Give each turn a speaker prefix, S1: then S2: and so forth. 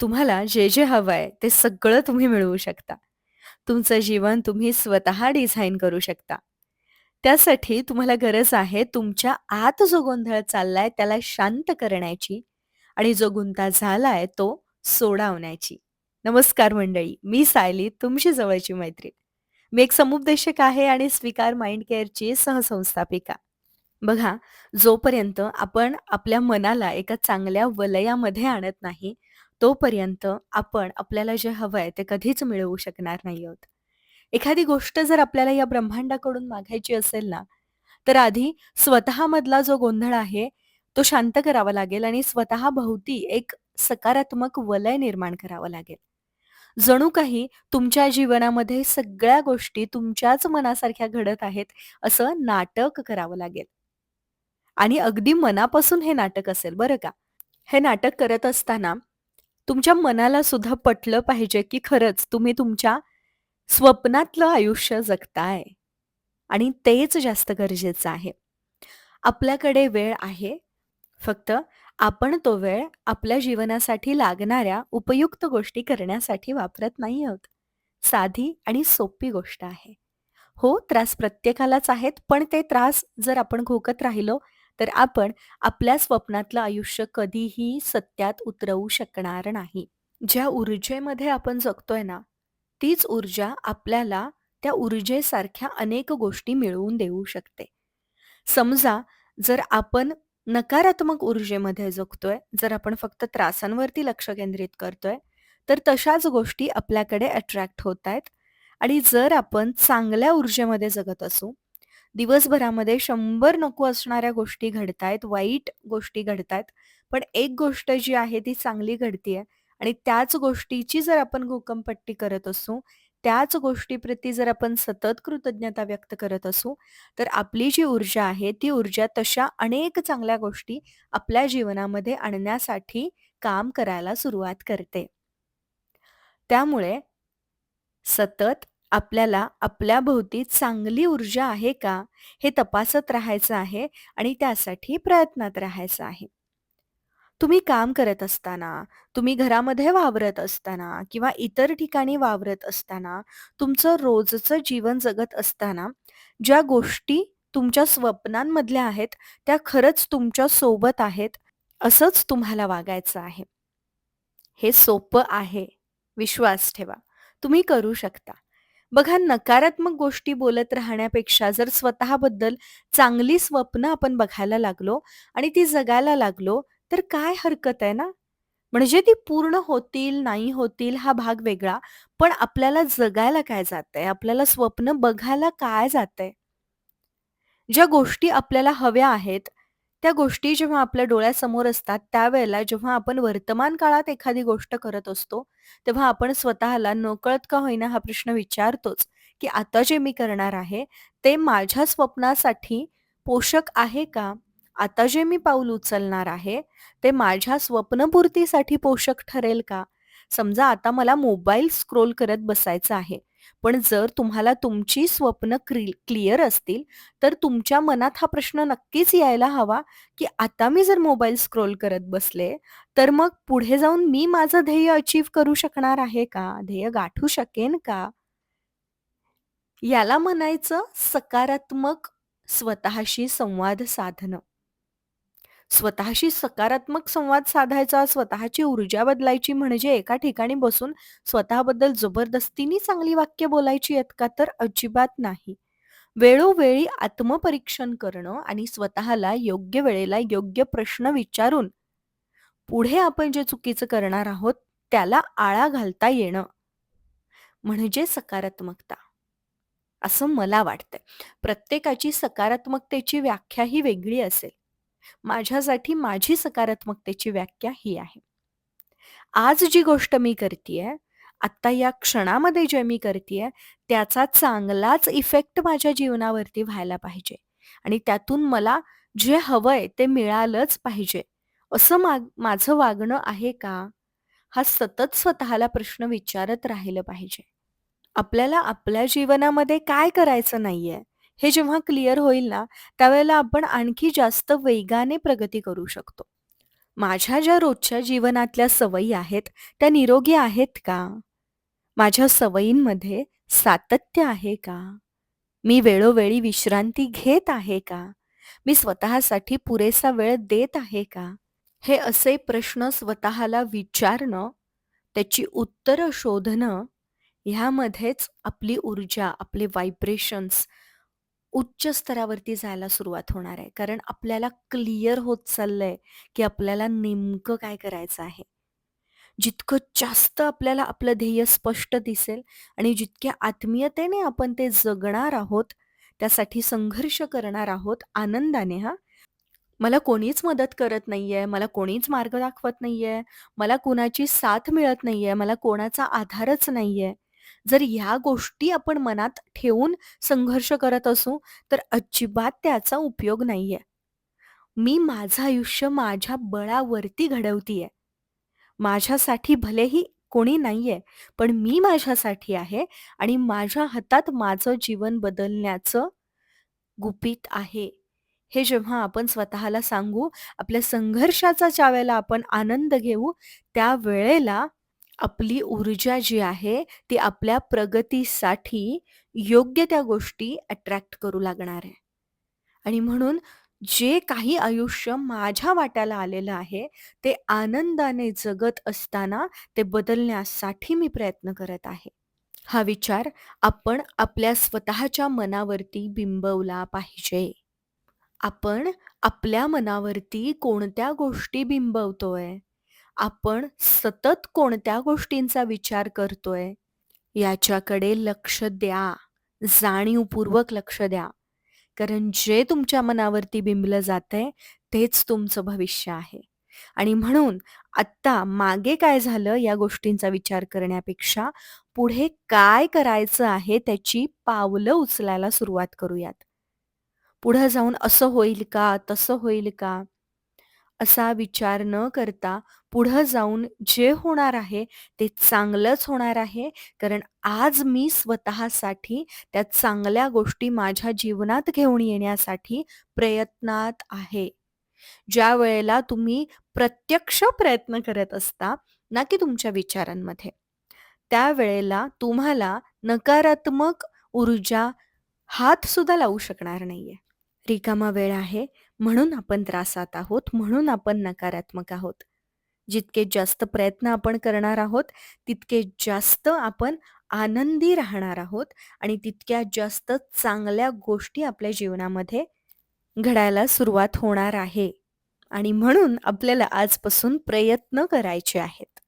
S1: तुम्हाला जे, जे हवं आहे ते सगळं तुम्ही मिळवू शकता. तुमचं जीवन तुम्ही स्वतः डिझाईन करू शकता. त्यासाठी तुम्हाला गरज आहे तुमच्या आत जो गोंधळ चाललाय त्याला शांत करण्याची आणि जो गुंता झालाय तो सोडावण्याची नमस्कार मंडळी, मी सायली तुमची जवळची मैत्रीण. मी एक समुपदेशक आहे आणि स्वीकार माइंड केअरची सहसंस्थापिका. बघा, जोपर्यंत आपण आपल्या मनाला एका चांगल्या वलयामध्ये आणत नाही, तोपर्यंत आपण आपल्याला जे हवंय ते कधीच मिळवू शकणार नाही आहोत. एखादी गोष्ट जर आपल्याला या ब्रह्मांडाकडून मागायची असेल ना, तर आधी स्वतःमधला जो गोंधळ आहे, तो शांत करावा लागेल आणि स्वतःभोवती एक सकारात्मक वलय निर्माण करावं लागेल. जणू काही तुमच्या जीवनामध्ये सगळ्या गोष्टी तुमच्याच मनासारख्या घडत आहेत, असं नाटक करावं लागेल. आणि अगदी मनापासून हे नाटक असेल बरं का. हे नाटक करत असताना तुमच्या मनाला सुद्धा पटलं पाहिजे, की खरंच तुम्ही तुमच्या स्वप्नातलं आयुष्य जगताय आणि तेच जास्त गरजेचं आहे. आपल्याकडे वेळ आहे. फक्त आपण तो वेळ आपल्या जीवनासाठी लागणाऱ्या उपयुक्त गोष्टी करण्यासाठी वापरत नाही आहोत. साधी आणि सोपी गोष्ट आहे. हो, त्रास प्रत्येकालाच आहेत, पण ते त्रास जर आपण घोकत राहिलो, तर आपण आपल्या स्वप्नातलं आयुष्य कधीही सत्यात उतरवू शकणार नाही. ज्या ऊर्जेमध्ये आपण जगतोय ना, तीच ऊर्जा आपल्याला त्या ऊर्जेसारख्या अनेक गोष्टी मिळवून देऊ शकते. समजा जर आपण नकारात्मक ऊर्जेमध्ये जगतोय, जर आपण फक्त त्रासांवरती लक्ष केंद्रित करतोय, तर तशाच गोष्टी आपल्याकडे अट्रॅक्ट होत आहेत आणि जर आपण चांगल्या ऊर्जेमध्ये जगत असू, दिवसभरामध्ये शंभर नको असणाऱ्या गोष्टी घडतायत, वाईट गोष्टी घडतायत, पण एक गोष्ट जी आहे ती चांगली घडतीये आणि त्याच गोष्टीची जर आपण घोकंपट्टी करत असू, त्याच गोष्टीप्रती जर आपण सतत कृतज्ञता व्यक्त करत असू, तर आपली जी ऊर्जा आहे, ती ऊर्जा तशा अनेक चांगल्या गोष्टी आपल्या जीवनामध्ये आणण्यासाठी काम करायला सुरुवात करते. त्यामुळे सतत आपल्याला आपल्याभोवती चांगली ऊर्जा आहे का, हे तपासत राहायचं आहे आणि त्यासाठी प्रयत्नात राहायचं आहे. तुम्ही काम करत असताना, तुम्ही घरामध्ये वावरत असताना किंवा इतर ठिकाणी वावरत असताना, तुमचं रोजचं जीवन जगत असताना, ज्या गोष्टी तुमच्या स्वप्नांमधल्या आहेत, त्या खरंच तुमच्यासोबत आहेत, असंच तुम्हाला वागायचं आहे. हे सोपं आहे. विश्वास ठेवा. तुम्ही करू शकता. बघा नकारात्मक गोष्टी बोलत राहण्यापेक्षा जर स्वतःबद्दल चांगली स्वप्न आपण बघायला लागलो आणि ती जगायला लागलो, तर काय हरकत आहे ना? म्हणजे ती पूर्ण होतील, नाही होतील हा भाग वेगळा. पण आपल्याला जगायला काय जातंय? आपल्याला स्वप्न बघायला काय जातंय? ज्या गोष्टी आपल्याला हव्या आहेत, त्या गोष्टी जेव्हा आपल्या डोळ्यासमोर असतात, त्यावेळेला जेव्हा आपण वर्तमान काळात एखादी गोष्ट करत असतो, तेव्हा आपण स्वतःला नकळत का होईना हा प्रश्न विचारतोच, की आता जे मी करणार आहे, ते माझ्या स्वप्नासाठी पोषक आहे का? आता जे मी पाऊल उचलणार आहे, ते माझ्या स्वप्नपूर्तीसाठी पोषक ठरेल का? समजा आता मला मोबाईल स्क्रोल करत बसायचं आहे. पण जर तुम्हाला तुमची स्वप्न क्रि क्लिअर असतील, तर तुमच्या मनात हा प्रश्न नक्कीच यायला हवा, की आता मी जर मोबाईल स्क्रोल करत बसले, तर मग पुढे जाऊन मी माझं ध्येय अचीव्ह करू शकणार आहे का? ध्येय गाठू शकेन का? याला म्हणायचं सकारात्मक स्वतःशी संवाद साधणं. स्वतःशी सकारात्मक संवाद साधायचा, स्वतःची ऊर्जा बदलायची म्हणजे एका ठिकाणी बसून स्वतःबद्दल जबरदस्तीने चांगली वाक्य बोलायची आहेत का? तर अजिबात नाही. वेळोवेळी आत्मपरीक्षण करणं आणि स्वतःला योग्य वेळेला योग्य प्रश्न विचारून पुढे आपण जे चुकीचं करणार आहोत, त्याला आळा घालता येणं. म्हणजे सकारात्मकता, असं मला वाटतंय. प्रत्येकाची सकारात्मकतेची व्याख्या ही वेगळी असेल. माझ्यासाठी माझी सकारात्मकतेची व्याख्या ही आहे. आज जी गोष्ट मी करतीये, आत्ता या क्षणामध्ये जे मी करतेय त्याचा चांगलाच इफेक्ट माझ्या जीवनावरती व्हायला पाहिजे आणि त्यातून मला जे हवंय ते मिळालंच पाहिजे. असं माग माझं वागणं आहे का? हा सतत स्वतःला प्रश्न विचारत राहिलं पाहिजे. आपल्याला आपल्या जीवनामध्ये काय करायचं नाहीये, हे जेव्हा क्लिअर होईल ना, त्यावेळेला आपण आणखी जास्त वेगाने प्रगती करू शकतो. माझ्या ज्या रोजच्या जीवनातल्या सवयी आहेत, त्या निरोगी आहेत का? माझ्या सवयींमध्ये सातत्य आहे का? मी वेळोवेळी विश्रांती घेत आहे का? मी स्वतःसाठी पुरेसा वेळ देत आहे का? हे असे प्रश्न स्वतःला विचारणं, त्याची उत्तरं शोधणं, ह्यामध्येच आपली ऊर्जा, आपले व्हायब्रेशन्स उच्च स्तरावरती जायला सुरुवात होणार आहे. कारण आपल्याला क्लिअर होत चाललंय, की आपल्याला नेमकं काय करायचं आहे. जितकं जास्त आपल्याला आपलं ध्येय स्पष्ट दिसेल आणि जितक्या आत्मीयतेने आपण ते जगणार आहोत, त्यासाठी संघर्ष करणार आहोत आनंदाने हां. मला कोणीच मदत करत नाहीये, मला कोणीच मार्ग दाखवत नाहीये, मला कुणाची साथ मिळत नाहीये, मला कोणाचा आधारच नाहीये. जर ह्या गोष्टी आपण मनात ठेवून संघर्ष करत असू, तर अजिबात त्याचा उपयोग नाहीये. मी माझं आयुष्य माझ्या बळावरती घडवतीये. माझ्यासाठी भलेही कोणी नाहीये, पण मी माझ्यासाठी आहे आणि माझ्या हातात माझं जीवन बदलण्याचं गुपित आहे. हे जेव्हा आपण स्वतःला सांगू, आपल्या संघर्षाचा ज्यावेळेला आपण आनंद घेऊ, त्या वेळेला आपली ऊर्जा जी आहे, ती आपल्या प्रगतीसाठी योग्य त्या गोष्टी अट्रॅक्ट करू लागणार आहे. आणि म्हणून जे काही आयुष्य माझ्या वाट्याला आलेलं आहे, ते आनंदाने जगत असताना ते बदलण्यासाठी मी प्रयत्न करत आहे. हा विचार आपण आपल्या स्वतःच्या मनावरती बिंबवला पाहिजे. आपण आपल्या मनावरती कोणत्या गोष्टी बिंबवतोय? आपण सतत कोणत्या गोष्टींचा विचार करतोय? याच्याकडे लक्ष द्या. जाणीवपूर्वक लक्ष द्या. कारण जे तुमच्या मनावरती बिंबलं जातंय, तेच तुमचं भविष्य आहे. आणि म्हणून आत्ता मागे काय झालं या गोष्टींचा विचार करण्यापेक्षा पुढे काय करायचं आहे त्याची पावलं उचलायला सुरुवात करूयात. पुढं जाऊन असं होईल का? तसं होईल का? असा विचार न करता पुढं जाऊन जे होणार आहे ते चांगलंच होणार आहे. कारण आज मी स्वतःसाठी त्या चांगल्या गोष्टी माझ्या जीवनात घेऊन येण्यासाठी प्रयत्नात आहे. ज्या वेळेला तुम्ही प्रत्यक्ष प्रयत्न करत असता, ना की तुमच्या विचारांमध्ये, त्यावेळेला तुम्हाला नकारात्मक ऊर्जा हातसुद्धा लावू शकणार नाहीये. रिकामा वेळ आहे म्हणून आपण त्रासात आहोत, म्हणून आपण नकारात्मक आहोत. जितके जास्त प्रयत्न आपण करणार आहोत, तितके जास्त आपण आनंदी राहणार आहोत आणि तितक्या जास्त चांगल्या गोष्टी आपल्या जीवनामध्ये घडायला सुरुवात होणार आहे. आणि म्हणून आपल्याला आजपासून प्रयत्न करायचे आहेत.